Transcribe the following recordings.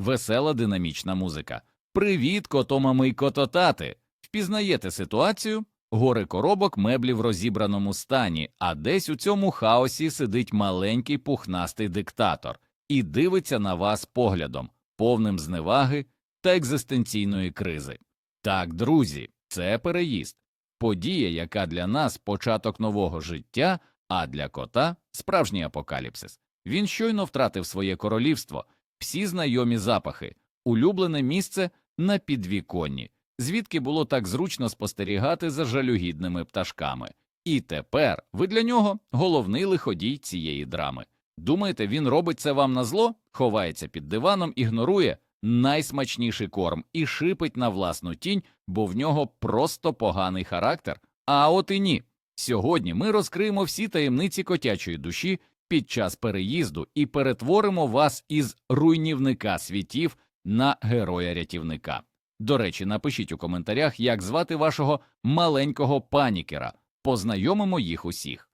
весела динамічна музика. Привіт, котомами й кототати! Впізнаєте ситуацію? Гори коробок меблі в розібраному стані, а десь у цьому хаосі сидить маленький пухнастий диктатор і дивиться на вас поглядом, повним зневаги та екзистенційної кризи. Так, друзі, це переїзд, подія, яка для нас початок нового життя, а для кота справжній апокаліпсис. Він щойно втратив своє королівство, всі знайомі запахи, улюблене місце на підвіконні, звідки було так зручно спостерігати за жалюгідними пташками. І тепер ви для нього головний лиходій цієї драми. Думаєте, він робить це вам на зло, ховається під диваном, ігнорує найсмачніший корм і шипить на власну тінь, бо в нього просто поганий характер. А от і ні. Сьогодні ми розкриємо всі таємниці котячої душі під час переїзду і перетворимо вас із руйнівника світів на героя-рятівника. До речі, напишіть у коментарях, як звати вашого маленького панікера, познайомимо їх усіх.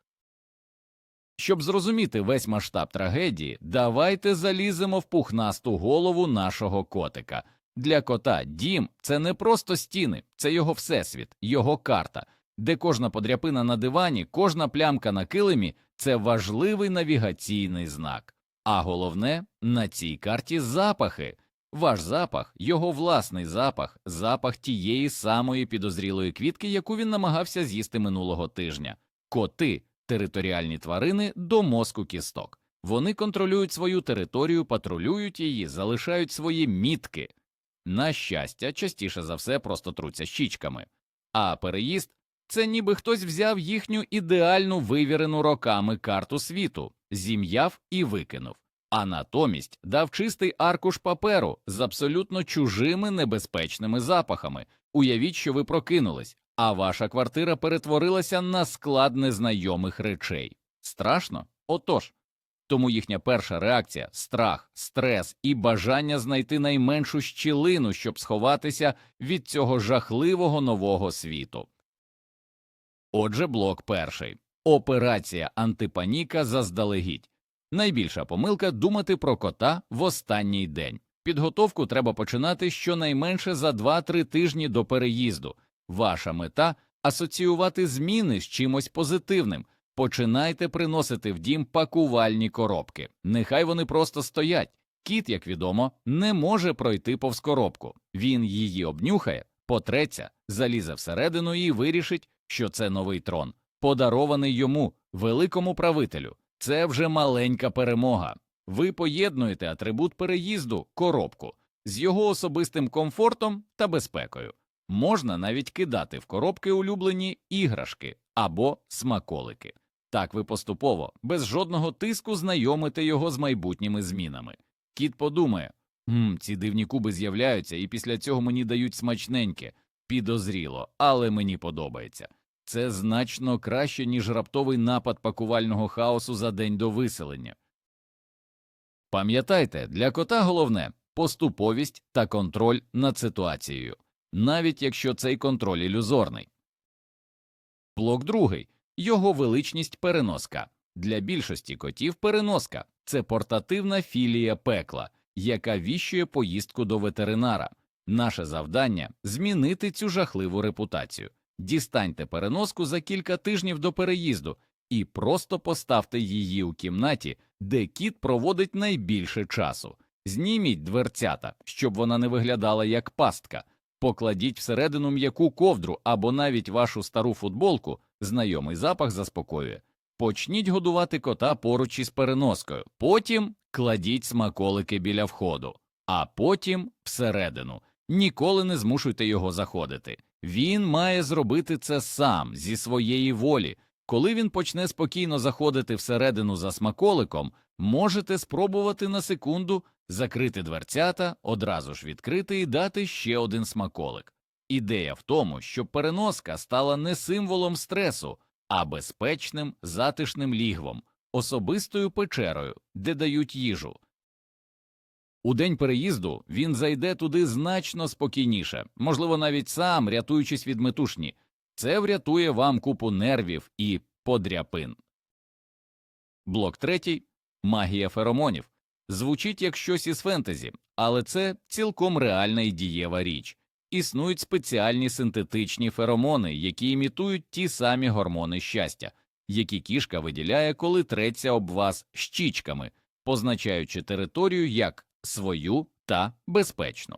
Щоб зрозуміти весь масштаб трагедії, давайте заліземо в пухнасту голову нашого котика. Для кота дім це не просто стіни, це його всесвіт, його карта, де кожна подряпина на дивані, кожна плямка на килимі це важливий навігаційний знак. А головне, на цій карті запахи. Ваш запах, його власний запах, запах тієї самої підозрілої квітки, яку він намагався з'їсти минулого тижня. Коти територіальні тварини до мозку кісток. Вони контролюють свою територію, патрулюють її, залишають свої мітки. На щастя, частіше за все просто труться щічками. А переїзд це ніби хтось взяв їхню ідеальну вивірену роками карту світу, зім'яв і викинув, а натомість дав чистий аркуш паперу з абсолютно чужими небезпечними запахами. Уявіть, що ви прокинулись, а ваша квартира перетворилася на склад незнайомих речей. Страшно? Отож. Тому їхня перша реакція страх, стрес і бажання знайти найменшу щілину, щоб сховатися від цього жахливого нового світу. Отже, блок перший операція антипаніка заздалегідь. Найбільша помилка думати про кота в останній день. Підготовку треба починати щонайменше за 2-3 тижні до переїзду. Ваша мета асоціювати зміни з чимось позитивним. Починайте приносити в дім пакувальні коробки. Нехай вони просто стоять. Кіт, як відомо, не може пройти повз коробку. Він її обнюхає, потреться, залізе всередину і вирішить, що це новий трон, подарований йому, великому правителю. Це вже маленька перемога. Ви поєднуєте атрибут переїзду, коробку, з його особистим комфортом та безпекою. Можна навіть кидати в коробки улюблені іграшки або смаколики. Так ви поступово, без жодного тиску знайомите його з майбутніми змінами. Кіт подумає «Хм, ці дивні куби з'являються, і після цього мені дають смачненьке, підозріло, але мені подобається. Це значно краще, ніж раптовий напад пакувального хаосу за день до виселення. Пам'ятайте, для кота головне поступовість та контроль над ситуацією, навіть якщо цей контроль ілюзорний. Блок другий його величність переноска. Для більшості котів переноска це портативна філія пекла, яка віщує поїздку до ветеринара. Наше завдання змінити цю жахливу репутацію. Дістаньте переноску за кілька тижнів до переїзду і просто поставте її у кімнаті, де кіт проводить найбільше часу. Зніміть дверцята, щоб вона не виглядала як пастка, покладіть всередину м'яку ковдру або навіть вашу стару футболку, знайомий запах заспокоює. Почніть годувати кота поруч із переноскою, потім кладіть смаколики біля входу, а потім всередину. Ніколи не змушуйте його заходити. Він має зробити це сам зі своєї волі. Коли він почне спокійно заходити всередину за смаколиком, можете спробувати на секунду закрити дверцята, одразу ж відкрити і дати ще один смаколик. Ідея в тому, щоб переноска стала не символом стресу, а безпечним затишним лігвом, особистою печерою, де дають їжу. У день переїзду він зайде туди значно спокійніше, можливо, навіть сам, рятуючись від метушні. Це врятує вам купу нервів і подряпин. Блок третій магія феромонів. Звучить як щось із фентезі, але це цілком реальна і дієва річ. Існують спеціальні синтетичні феромони, які імітують ті самі гормони щастя, які кішка виділяє, коли треться об вас щічками, позначаючи територію як свою та безпечну.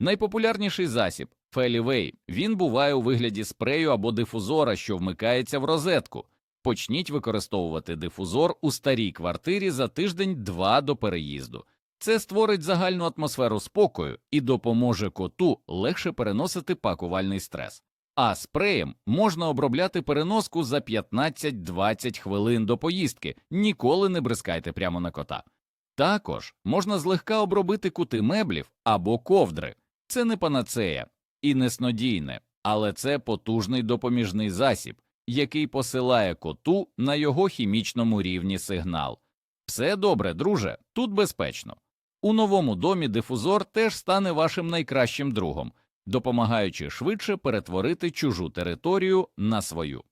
Найпопулярніший засіб Фелівей, він буває у вигляді спрею або дифузора, що вмикається в розетку. Почніть використовувати дифузор у старій квартирі за тиждень-два до переїзду. Це створить загальну атмосферу спокою і допоможе коту легше переносити пакувальний стрес. А спреєм можна обробляти переноску за 15-20 хвилин до поїздки, ніколи не бризкайте прямо на кота. Також можна злегка обробити кути меблів або ковдри. Це не панацея і не снодійне, але це потужний допоміжний засіб, який посилає коту на його хімічному рівні сигнал. Все добре, друже, тут безпечно. У новому домі дифузор теж стане вашим найкращим другом, допомагаючи швидше перетворити чужу територію на свою.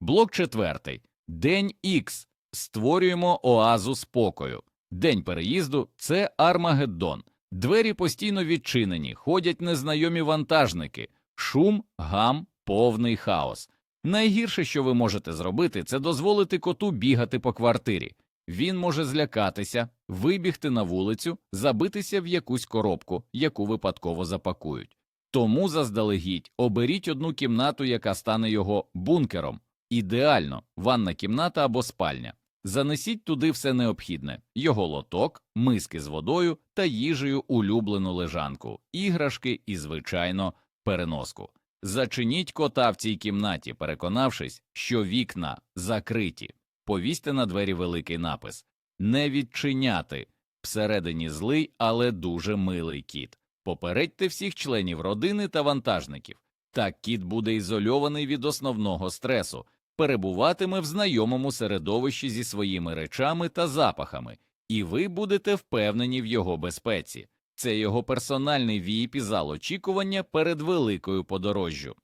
Блок четвертий. День Х. Створюємо оазу спокою. День переїзду це Армагеддон. Двері постійно відчинені, ходять незнайомі вантажники, шум, гам, повний хаос. Найгірше, що ви можете зробити, це дозволити коту бігати по квартирі. Він може злякатися, вибігти на вулицю, забитися в якусь коробку, яку випадково запакують. Тому заздалегідь оберіть одну кімнату, яка стане його бункером. Ідеально ванна кімната або спальня. Занесіть туди все необхідне його лоток, миски з водою та їжею улюблену лежанку, іграшки і, звичайно, переноску. Зачиніть кота в цій кімнаті, переконавшись, що вікна закриті. Повісьте на двері великий напис Не відчиняти. Всередині злий, але дуже милий кіт. Попередьте всіх членів родини та вантажників. Так кіт буде ізольований від основного стресу, перебуватиме в знайомому середовищі зі своїми речами та запахами, і ви будете впевнені в його безпеці. Це його персональний vip зал очікування перед великою подорожжю.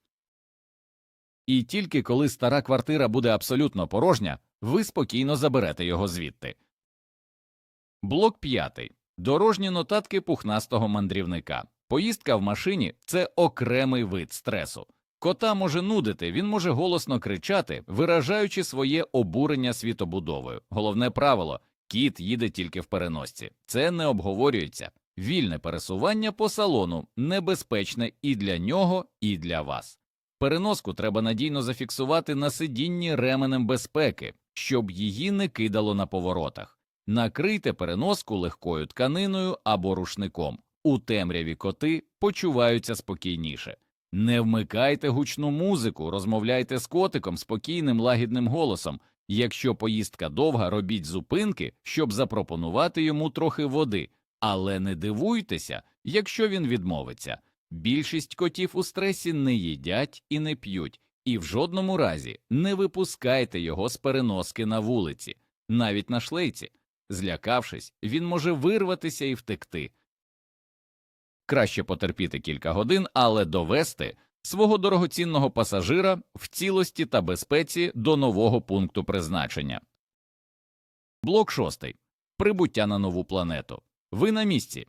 І тільки коли стара квартира буде абсолютно порожня, ви спокійно заберете його звідти. Блок п'ятий. Дорожні нотатки пухнастого мандрівника. Поїздка в машині це окремий вид стресу. Кота може нудити, він може голосно кричати, виражаючи своє обурення світобудовою. Головне правило кіт їде тільки в переносці. Це не обговорюється. Вільне пересування по салону небезпечне і для нього, і для вас. Переноску треба надійно зафіксувати на сидінні ременем безпеки, щоб її не кидало на поворотах. Накрийте переноску легкою тканиною або рушником. У темряві коти почуваються спокійніше. Не вмикайте гучну музику, розмовляйте з котиком спокійним лагідним голосом. Якщо поїздка довга, робіть зупинки, щоб запропонувати йому трохи води, але не дивуйтеся, якщо він відмовиться. Більшість котів у стресі не їдять і не п'ють, і в жодному разі не випускайте його з переноски на вулиці, навіть на шлейці. Злякавшись, він може вирватися і втекти. Краще потерпіти кілька годин, але довести свого дорогоцінного пасажира в цілості та безпеці до нового пункту призначення. Блок шостий. Прибуття на нову планету. Ви на місці.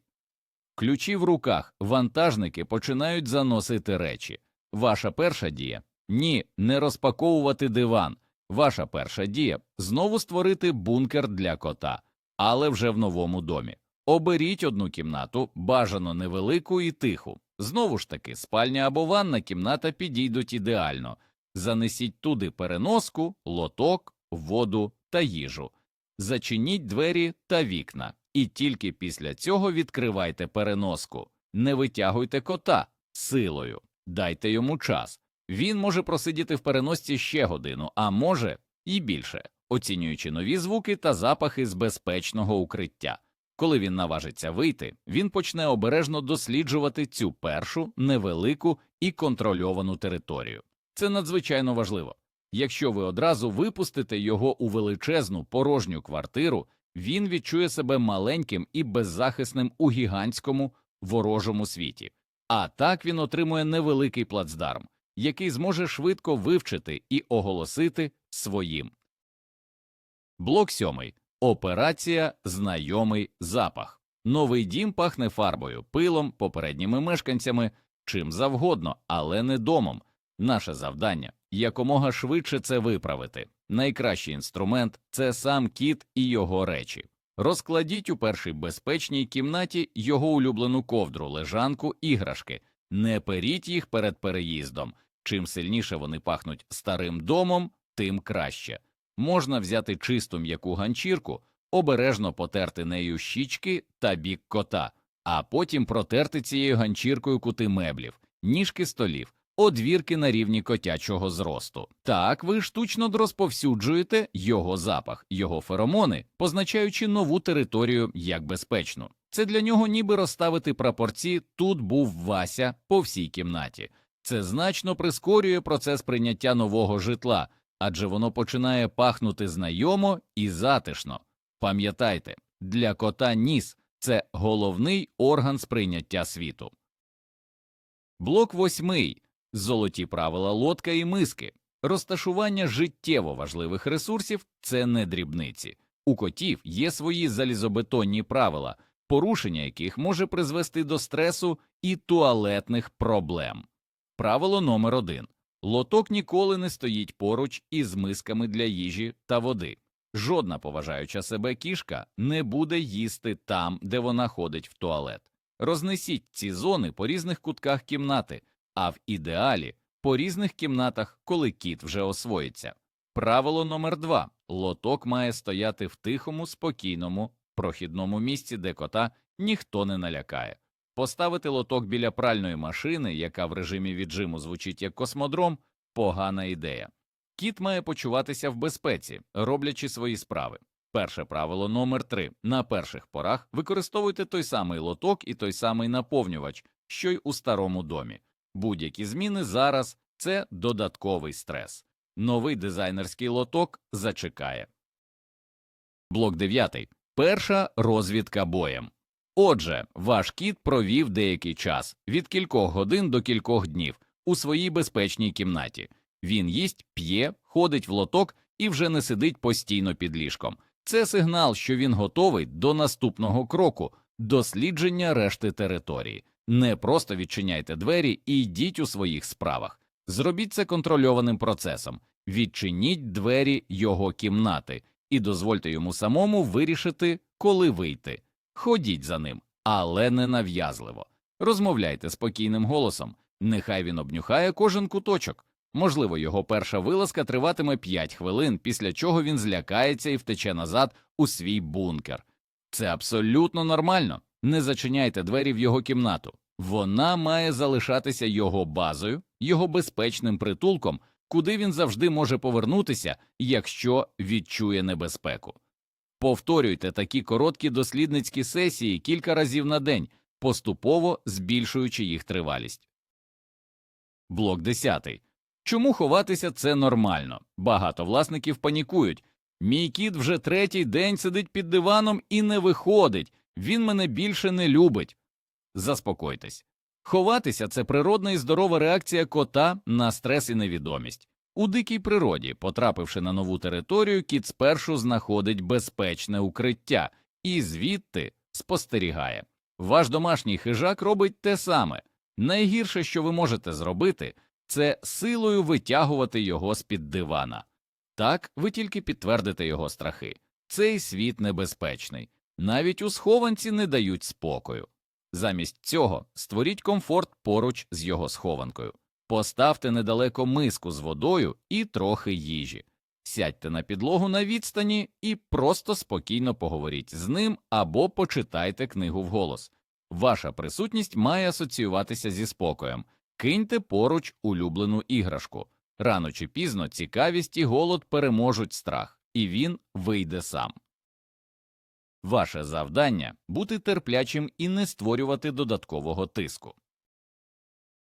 Ключі в руках, вантажники починають заносити речі. Ваша перша дія ні, не розпаковувати диван. Ваша перша дія знову створити бункер для кота, але вже в новому домі. Оберіть одну кімнату, бажано невелику і тиху. Знову ж таки, спальня або ванна кімната підійдуть ідеально. Занесіть туди переноску, лоток, воду та їжу. Зачиніть двері та вікна, і тільки після цього відкривайте переноску. Не витягуйте кота силою, дайте йому час. Він може просидіти в переносці ще годину, а може і більше, оцінюючи нові звуки та запахи з безпечного укриття. Коли він наважиться вийти, він почне обережно досліджувати цю першу невелику і контрольовану територію. Це надзвичайно важливо. Якщо ви одразу випустите його у величезну порожню квартиру, він відчує себе маленьким і беззахисним у гігантському ворожому світі. А так він отримує невеликий плацдарм, який зможе швидко вивчити і оголосити своїм. Блок сьомий. Операція Знайомий запах. Новий дім пахне фарбою, пилом, попередніми мешканцями, чим завгодно, але не домом. Наше завдання якомога швидше це виправити. Найкращий інструмент це сам кіт і його речі. Розкладіть у першій безпечній кімнаті його улюблену ковдру, лежанку, іграшки, не періть їх перед переїздом. Чим сильніше вони пахнуть старим домом, тим краще. Можна взяти чисту м'яку ганчірку, обережно потерти нею щічки та бік кота, а потім протерти цією ганчіркою кути меблів, ніжки столів, одвірки на рівні котячого зросту. Так ви штучно розповсюджуєте його запах, його феромони, позначаючи нову територію як безпечну. Це для нього ніби розставити прапорці тут був Вася по всій кімнаті. Це значно прискорює процес прийняття нового житла, адже воно починає пахнути знайомо і затишно. Пам'ятайте, для кота ніс це головний орган сприйняття світу. Блок восьмий золоті правила лодка і миски. Розташування життєво важливих ресурсів це не дрібниці. У котів є свої залізобетонні правила, порушення яких може призвести до стресу і туалетних проблем. Правило номер один лоток ніколи не стоїть поруч із мисками для їжі та води. Жодна поважаюча себе кішка не буде їсти там, де вона ходить в туалет. Рознесіть ці зони по різних кутках кімнати, а в ідеалі по різних кімнатах, коли кіт вже освоїться. Правило номер два лоток має стояти в тихому, спокійному, прохідному місці, де кота ніхто не налякає. Поставити лоток біля пральної машини, яка в режимі віджиму звучить як космодром, погана ідея. Кіт має почуватися в безпеці, роблячи свої справи. Перше правило номер три на перших порах використовуйте той самий лоток і той самий наповнювач, що й у старому домі. Будь-які зміни зараз це додатковий стрес. Новий дизайнерський лоток зачекає. Блок 9. Перша розвідка боєм. Отже, ваш кіт провів деякий час від кількох годин до кількох днів у своїй безпечній кімнаті. Він їсть, п'є, ходить в лоток і вже не сидить постійно під ліжком. Це сигнал, що він готовий до наступного кроку дослідження решти території. Не просто відчиняйте двері і йдіть у своїх справах. Зробіть це контрольованим процесом. Відчиніть двері його кімнати і дозвольте йому самому вирішити, коли вийти. Ходіть за ним, але не нав'язливо. Розмовляйте спокійним голосом. Нехай він обнюхає кожен куточок. Можливо, його перша вилазка триватиме 5 хвилин, після чого він злякається і втече назад у свій бункер. Це абсолютно нормально. Не зачиняйте двері в його кімнату. Вона має залишатися його базою, його безпечним притулком, куди він завжди може повернутися, якщо відчує небезпеку. Повторюйте такі короткі дослідницькі сесії кілька разів на день, поступово збільшуючи їх тривалість. Блок 10. Чому ховатися це нормально? Багато власників панікують. Мій кіт вже третій день сидить під диваном і не виходить. Він мене більше не любить. Заспокойтесь. Ховатися це природна і здорова реакція кота на стрес і невідомість. У дикій природі, потрапивши на нову територію, кіт спершу знаходить безпечне укриття і звідти спостерігає. Ваш домашній хижак робить те саме. Найгірше, що ви можете зробити, це силою витягувати його з під дивана. Так ви тільки підтвердите його страхи. Цей світ небезпечний, навіть у схованці не дають спокою. Замість цього створіть комфорт поруч з його схованкою, поставте недалеко миску з водою і трохи їжі, сядьте на підлогу на відстані і просто спокійно поговоріть з ним або почитайте книгу вголос. Ваша присутність має асоціюватися зі спокоєм, киньте поруч улюблену іграшку. Рано чи пізно цікавість і голод переможуть страх, і він вийде сам. Ваше завдання бути терплячим і не створювати додаткового тиску.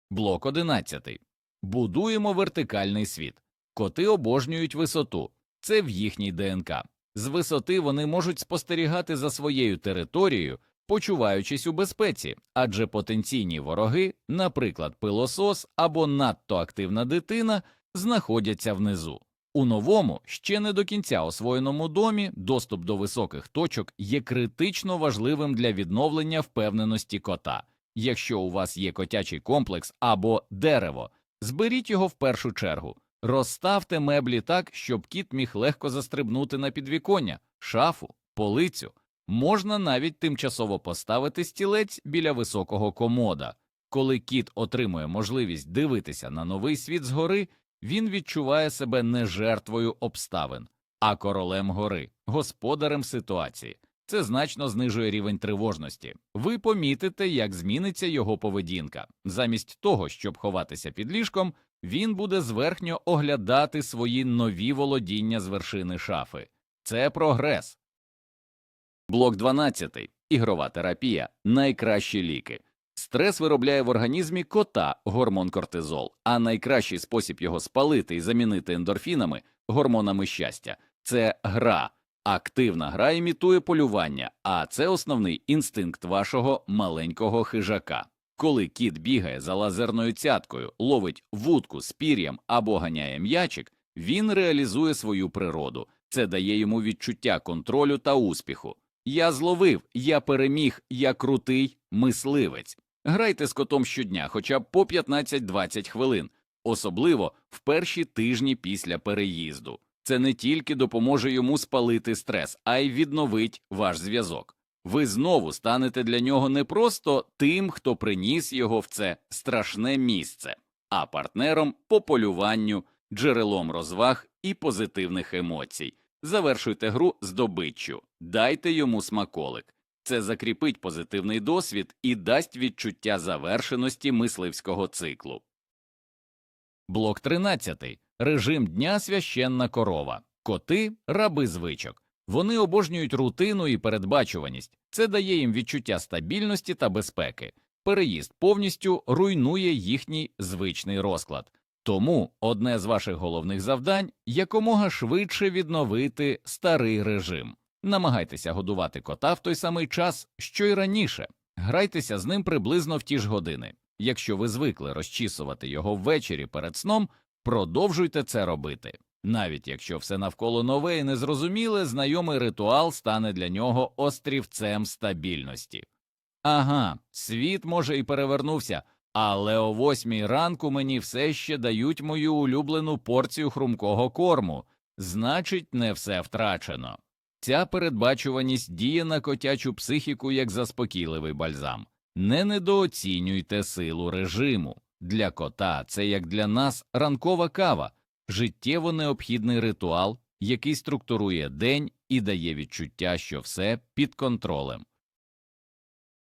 Блок 11. Будуємо вертикальний світ. Коти обожнюють висоту. Це в їхній ДНК. З висоти вони можуть спостерігати за своєю територією, почуваючись у безпеці, адже потенційні вороги, наприклад, пилосос або надто активна дитина, знаходяться внизу. У новому, ще не до кінця освоєному домі, доступ до високих точок є критично важливим для відновлення впевненості кота. Якщо у вас є котячий комплекс або дерево, зберіть його в першу чергу. Розставте меблі так, щоб кіт міг легко застрибнути на підвіконня, шафу, полицю. Можна навіть тимчасово поставити стілець біля високого комода. Коли кіт отримує можливість дивитися на новий світ згори, він відчуває себе не жертвою обставин, а королем гори, господарем ситуації. Це значно знижує рівень тривожності. Ви помітите, як зміниться його поведінка. Замість того, щоб ховатися під ліжком, він буде зверхньо оглядати свої нові володіння з вершини шафи. Це прогрес. Блок 12. Ігрова терапія. Найкращі ліки. Стрес виробляє в організмі кота гормон кортизол, а найкращий спосіб його спалити і замінити ендорфінами гормонами щастя це гра. Активна гра імітує полювання, а це основний інстинкт вашого маленького хижака. Коли кіт бігає за лазерною цяткою, ловить вудку з пір'ям або ганяє м'ячик, він реалізує свою природу. Це дає йому відчуття контролю та успіху. Я зловив, я переміг, я крутий мисливець. Грайте з котом щодня, хоча б по 15-20 хвилин, особливо в перші тижні після переїзду. Це не тільки допоможе йому спалити стрес, а й відновить ваш зв'язок. Ви знову станете для нього не просто тим, хто приніс його в це страшне місце, а партнером по полюванню, джерелом розваг і позитивних емоцій. Завершуйте гру здобиччю, дайте йому смаколик. Це закріпить позитивний досвід і дасть відчуття завершеності мисливського циклу. Блок 13. Режим дня священна корова. Коти раби звичок. Вони обожнюють рутину і передбачуваність. Це дає їм відчуття стабільності та безпеки. Переїзд повністю руйнує їхній звичний розклад. Тому одне з ваших головних завдань якомога швидше відновити старий режим. Намагайтеся годувати кота в той самий час, що й раніше. Грайтеся з ним приблизно в ті ж години. Якщо ви звикли розчісувати його ввечері перед сном, продовжуйте це робити. Навіть якщо все навколо нове і незрозуміле, знайомий ритуал стане для нього острівцем стабільності. Ага, світ може і перевернувся, але о восьмій ранку мені все ще дають мою улюблену порцію хрумкого корму, значить, не все втрачено. Ця передбачуваність діє на котячу психіку як заспокійливий бальзам. Не недооцінюйте силу режиму. Для кота це як для нас ранкова кава, життєво необхідний ритуал, який структурує день і дає відчуття, що все під контролем.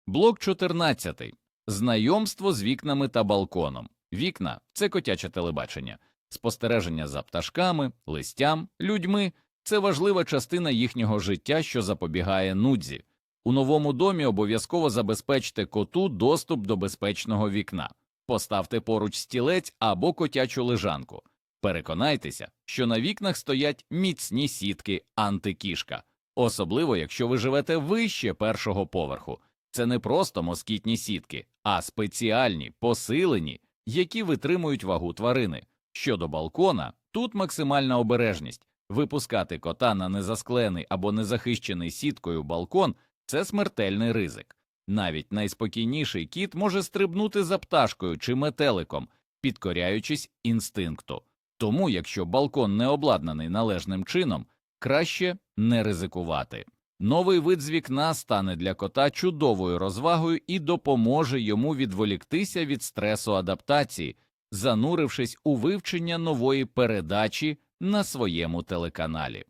Блок 14. Знайомство з вікнами та балконом. Вікна це котяче телебачення, спостереження за пташками, листям, людьми це важлива частина їхнього життя, що запобігає нудзі. У новому домі обов'язково забезпечте коту доступ до безпечного вікна, поставте поруч стілець або котячу лежанку. Переконайтеся, що на вікнах стоять міцні сітки антикішка, особливо якщо ви живете вище першого поверху. Це не просто москітні сітки, а спеціальні, посилені, які витримують вагу тварини. Щодо балкона, тут максимальна обережність. Випускати кота на незасклений або незахищений сіткою балкон це смертельний ризик. Навіть найспокійніший кіт може стрибнути за пташкою чи метеликом, підкоряючись інстинкту. Тому, якщо балкон не обладнаний належним чином, краще не ризикувати. Новий вид з вікна стане для кота чудовою розвагою і допоможе йому відволіктися від стресу адаптації, занурившись у вивчення нової передачі на своєму телеканалі.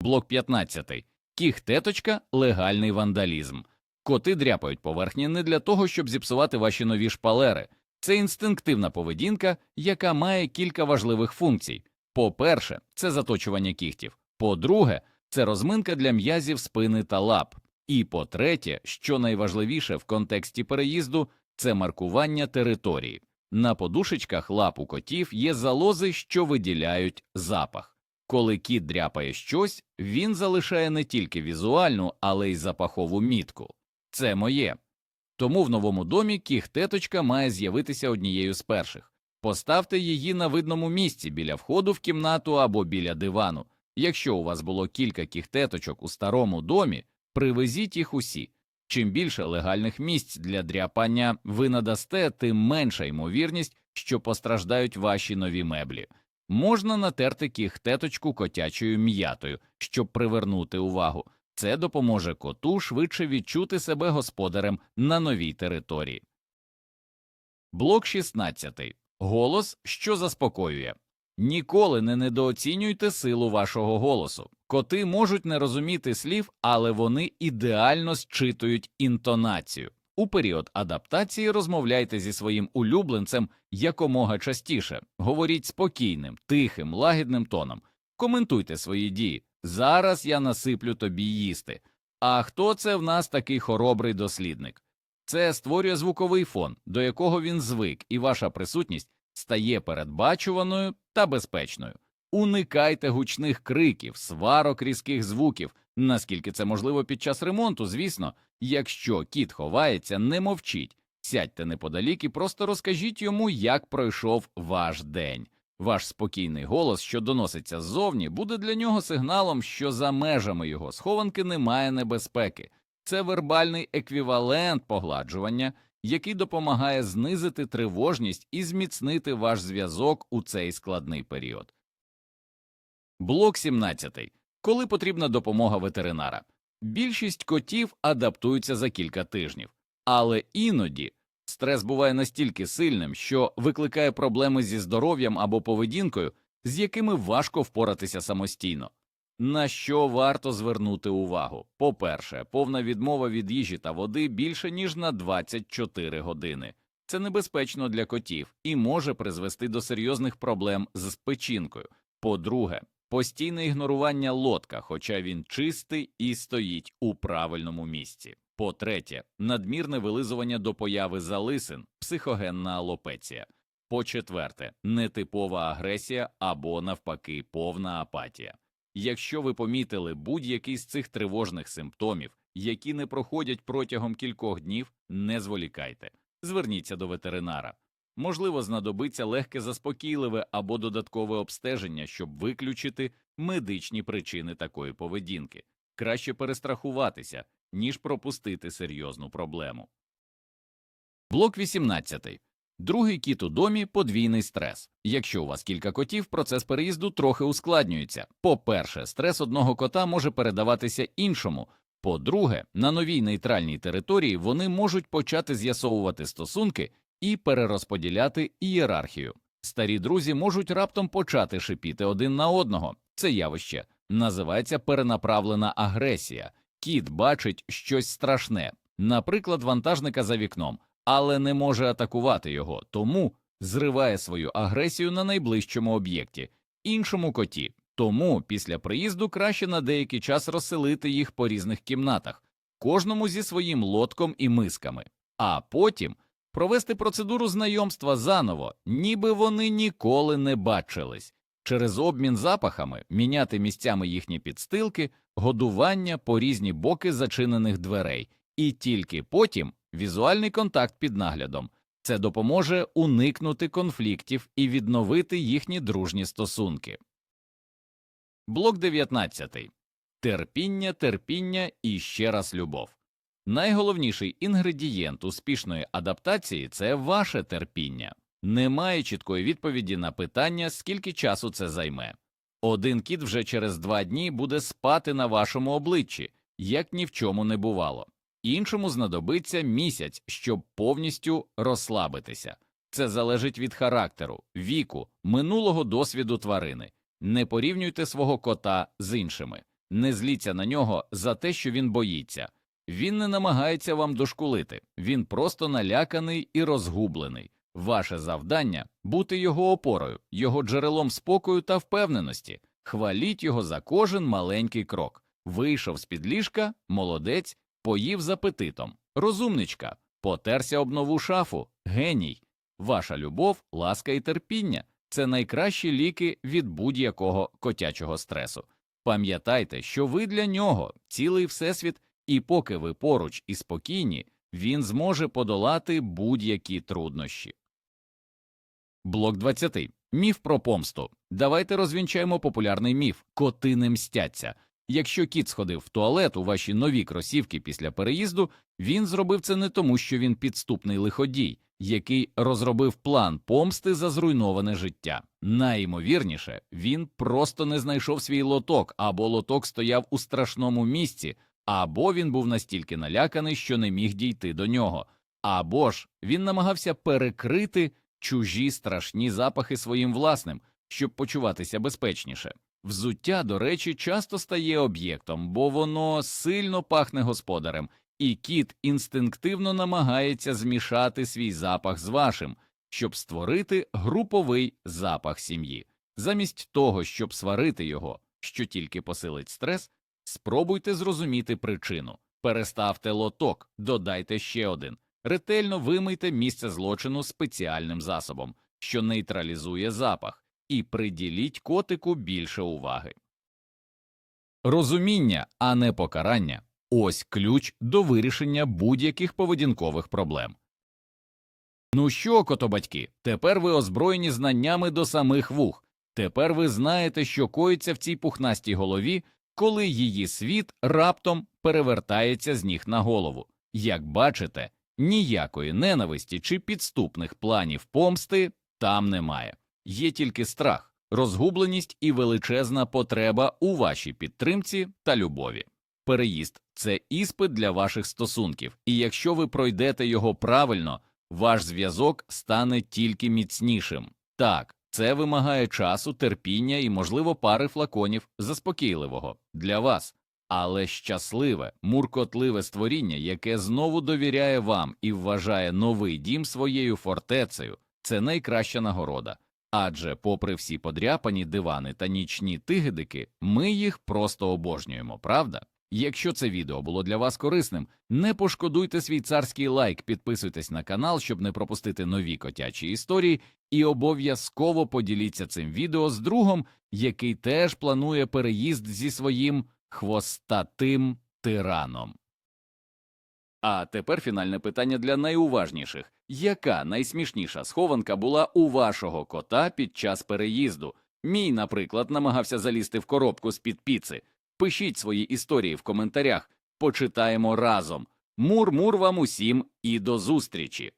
Блок 15. Кіхтеточка легальний вандалізм. Коти дряпають поверхні не для того, щоб зіпсувати ваші нові шпалери. Це інстинктивна поведінка, яка має кілька важливих функцій. По-перше, це заточування кігтів. По-друге, це розминка для м'язів спини та лап. І по-третє, що найважливіше в контексті переїзду, це маркування території. На подушечках лап у котів є залози, що виділяють запах. Коли кіт дряпає щось, він залишає не тільки візуальну, але й запахову мітку. Це моє. Тому в новому домі кіхтеточка має з'явитися однією з перших. Поставте її на видному місці біля входу в кімнату або біля дивану. Якщо у вас було кілька кіхтеточок у старому домі, привезіть їх усі. Чим більше легальних місць для дряпання ви надасте, тим менша ймовірність, що постраждають ваші нові меблі. Можна натерти кіхтеточку котячою м'ятою, щоб привернути увагу. Це допоможе коту швидше відчути себе господарем на новій території. Блок 16. Голос, що заспокоює. Ніколи не недооцінюйте силу вашого голосу. Коти можуть не розуміти слів, але вони ідеально зчитують інтонацію. У період адаптації розмовляйте зі своїм улюбленцем якомога частіше. Говоріть спокійним, тихим, лагідним тоном. Коментуйте свої дії. Зараз я насиплю тобі їсти. А хто це в нас такий хоробрий дослідник? Це створює звуковий фон, до якого він звик, і ваша присутність стає передбачуваною та безпечною. Уникайте гучних криків, сварок різких звуків, наскільки це можливо під час ремонту, звісно. Якщо кіт ховається, не мовчіть, сядьте неподалік і просто розкажіть йому, як пройшов ваш день. Ваш спокійний голос, що доноситься ззовні, буде для нього сигналом, що за межами його схованки немає небезпеки. Це вербальний еквівалент погладжування, який допомагає знизити тривожність і зміцнити ваш зв'язок у цей складний період. Блок 17. Коли потрібна допомога ветеринара. Більшість котів адаптуються за кілька тижнів, але іноді стрес буває настільки сильним, що викликає проблеми зі здоров'ям або поведінкою, з якими важко впоратися самостійно. На що варто звернути увагу? По-перше, повна відмова від їжі та води більше ніж на 24 години. Це небезпечно для котів і може призвести до серйозних проблем з печінкою. По-друге, постійне ігнорування лотка, хоча він чистий і стоїть у правильному місці. По-третє, надмірне вилизування до появи залисин, психогенна алопеція. По-четверте, нетипова агресія або, навпаки, повна апатія. Якщо ви помітили будь-який з цих тривожних симптомів, які не проходять протягом кількох днів, не зволікайте, зверніться до ветеринара. Можливо, знадобиться легке заспокійливе або додаткове обстеження, щоб виключити медичні причини такої поведінки. Краще перестрахуватися, ніж пропустити серйозну проблему. Блок 18. Другий кіт у домі подвійний стрес. Якщо у вас кілька котів, процес переїзду трохи ускладнюється. По-перше, стрес одного кота може передаватися іншому. По-друге, на новій нейтральній території вони можуть почати з'ясовувати стосунки і перерозподіляти ієрархію. Старі друзі можуть раптом почати шипіти один на одного. Це явище називається перенаправлена агресія. Кіт бачить щось страшне, наприклад, вантажника за вікном але не може атакувати його, тому зриває свою агресію на найближчому об'єкті, іншому коті. Тому після приїзду краще на деякий час розселити їх по різних кімнатах, кожному зі своїм лотком і мисками, а потім провести процедуру знайомства заново, ніби вони ніколи не бачились, через обмін запахами міняти місцями їхні підстилки, годування по різні боки зачинених дверей, і тільки потім візуальний контакт під наглядом. Це допоможе уникнути конфліктів і відновити їхні дружні стосунки. Блок 19. Терпіння, терпіння і ще раз любов. Найголовніший інгредієнт успішної адаптації це ваше терпіння. Немає чіткої відповіді на питання, скільки часу це займе. Один кіт вже через два дні буде спати на вашому обличчі, як ні в чому не бувало іншому знадобиться місяць, щоб повністю розслабитися. Це залежить від характеру, віку, минулого досвіду тварини. Не порівнюйте свого кота з іншими, не зліться на нього за те, що він боїться. Він не намагається вам дошкулити, він просто наляканий і розгублений. Ваше завдання бути його опорою, його джерелом спокою та впевненості. Хваліть його за кожен маленький крок. Вийшов з під ліжка, молодець, поїв з апетитом, розумничка, потерся об нову шафу, геній. Ваша любов, ласка і терпіння це найкращі ліки від будь-якого котячого стресу. Пам'ятайте, що ви для нього цілий всесвіт, і поки ви поруч і спокійні, він зможе подолати будь-які труднощі. Блок 20. Міф про помсту. Давайте розвінчаємо популярний міф коти не мстяться. Якщо кіт сходив в туалет у ваші нові кросівки після переїзду, він зробив це не тому, що він підступний лиходій, який розробив план помсти за зруйноване життя. Найімовірніше, він просто не знайшов свій лоток, або лоток стояв у страшному місці, або він був настільки наляканий, що не міг дійти до нього, або ж він намагався перекрити чужі страшні запахи своїм власним, щоб почуватися безпечніше. Взуття, до речі, часто стає об'єктом, бо воно сильно пахне господарем, і кіт інстинктивно намагається змішати свій запах з вашим, щоб створити груповий запах сім'ї. Замість того, щоб сварити його, що тільки посилить стрес, спробуйте зрозуміти причину. Переставте лоток, додайте ще один. Ретельно вимийте місце злочину спеціальним засобом, що нейтралізує запах, і приділіть котику більше уваги. Розуміння, а не покарання ось ключ до вирішення будь-яких поведінкових проблем. Ну що, котобатьки, тепер ви озброєні знаннями до самих вух. Тепер ви знаєте, що коїться в цій пухнастій голові, коли її світ раптом перевертається з ніг на голову. Як бачите, ніякої ненависті чи підступних планів помсти там немає. Є тільки страх, розгубленість і величезна потреба у вашій підтримці та любові. Переїзд це іспит для ваших стосунків, і якщо ви пройдете його правильно, ваш зв'язок стане тільки міцнішим. Так, це вимагає часу, терпіння і, можливо, пари флаконів заспокійливого для вас, але щасливе, муркотливе створіння, яке знову довіряє вам і вважає новий дім своєю фортецею, це найкраща нагорода. Адже, попри всі подряпані дивани та нічні тигидики, ми їх просто обожнюємо, правда? Якщо це відео було для вас корисним, не пошкодуйте свій царський лайк, підписуйтесь на канал, щоб не пропустити нові котячі історії, і обов'язково поділіться цим відео з другом, який теж планує переїзд зі своїм хвостатим тираном. А тепер фінальне питання для найуважніших. Яка найсмішніша схованка була у вашого кота під час переїзду? Мій, наприклад, намагався залізти в коробку з-під піци. Пишіть свої історії в коментарях, почитаємо разом. Мур-мур вам усім і до зустрічі!